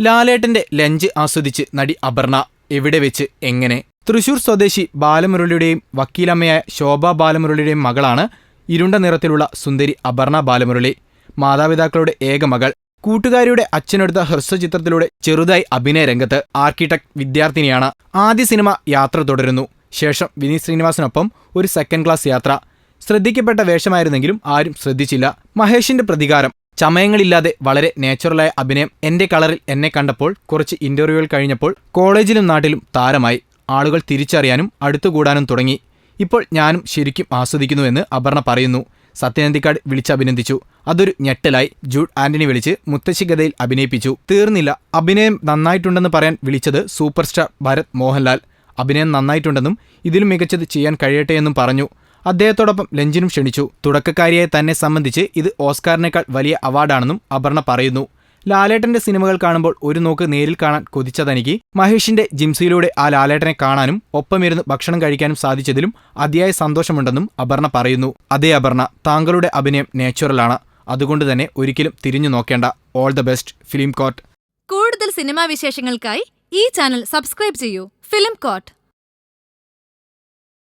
ലാലേട്ടന്റെ ലഞ്ച് ആസ്വദിച്ച് നടി അപർണ എവിടെ വെച്ച് എങ്ങനെ? തൃശൂർ സ്വദേശി ബാലമുരളിയുടെയും വക്കീലമ്മയായ ശോഭ ബാലമുരളിയുടെയും മകളാണ് ഇരുണ്ട നിറത്തിലുള്ള സുന്ദരി അപർണ ബാലമുരളി. മാതാപിതാക്കളുടെ ഏക മകൾ. കൂട്ടുകാരിയുടെ അച്ഛനെടുത്ത ഹ്രസ്വചിത്രത്തിലൂടെ ചെറുതായി അഭിനയ രംഗത്ത് ആർക്കിടെക്ട് വിദ്യാർത്ഥിനിയാണ്. ആദ്യ സിനിമ യാത്ര തുടരുന്നു. ശേഷം വിനീത് ശ്രീനിവാസനൊപ്പം ഒരു സെക്കൻഡ് ക്ലാസ് യാത്ര. ശ്രദ്ധിക്കപ്പെട്ട വേഷമായിരുന്നെങ്കിലും ആരും ശ്രദ്ധിച്ചില്ല. മഹേഷിന്റെ പ്രതികാരം. ചമയങ്ങളില്ലാതെ വളരെ നാച്ചുറലായ അഭിനയം എന്റെ കളറിൽ എന്നെ കണ്ടപ്പോൾ കുറച്ച് ഇന്റർവ്യൂകൾ കഴിഞ്ഞപ്പോൾ കോളേജിലും നാട്ടിലും താരമായി. ആളുകൾ തിരിച്ചറിയാനും അടുത്തുകൂടാനും തുടങ്ങി. ഇപ്പോൾ ഞാനും ശരിക്കും ആസ്വദിക്കുന്നുവെന്ന് അപർണ പറയുന്നു. സത്യനന്ദിക്കാട് വിളിച്ചഭിനന്ദിച്ചു അതൊരു ഞെട്ടലായി ജൂഡ് ആന്റണി വിളിച്ച് മുത്തശ്ശി ഗതയിൽ അഭിനയിപ്പിച്ചു. തീർന്നില്ല. അഭിനയം നന്നായിട്ടുണ്ടെന്ന് പറയാൻ വിളിച്ചത് സൂപ്പർ സ്റ്റാർ ഭരത് മോഹൻലാൽ. അഭിനയം നന്നായിട്ടുണ്ടെന്നും ഇതിലും മികച്ചത് ചെയ്യാൻ കഴിയട്ടെ എന്നും പറഞ്ഞു. അദ്ദേഹത്തോടൊപ്പം ലഞ്ചിനും ക്ഷണിച്ചു. തുടക്കക്കാരിയായ തന്നെ സംബന്ധിച്ച് ഇത് ഓസ്കാറിനേക്കാൾ വലിയ അവാർഡാണെന്നും അപർണ പറയുന്നു. ലാലേട്ടന്റെ സിനിമകൾ കാണുമ്പോൾ ഒരു നോക്ക് നേരിൽ കാണാൻ കൊതിച്ചതനിക്ക്. മഹേഷിന്റെ ജിംസിയിലൂടെ ആ ലാലേട്ടനെ കാണാനും ഒപ്പമിരുന്ന് ഭക്ഷണം കഴിക്കാനും സാധിച്ചതിലും അതിയായ സന്തോഷമുണ്ടെന്നും അപർണ പറയുന്നു. അതേ അപർണ താങ്കളുടെ അഭിനയം നാച്ചുറലാണ്. അതുകൊണ്ട് തന്നെ ഒരിക്കലും തിരിഞ്ഞു നോക്കേണ്ട. All the best film court കൂടുതൽ സിനിമാ വിശേഷങ്ങൾക്കായി ഈ ചാനൽ സബ്സ്ക്രൈബ് ചെയ്യൂ. Film court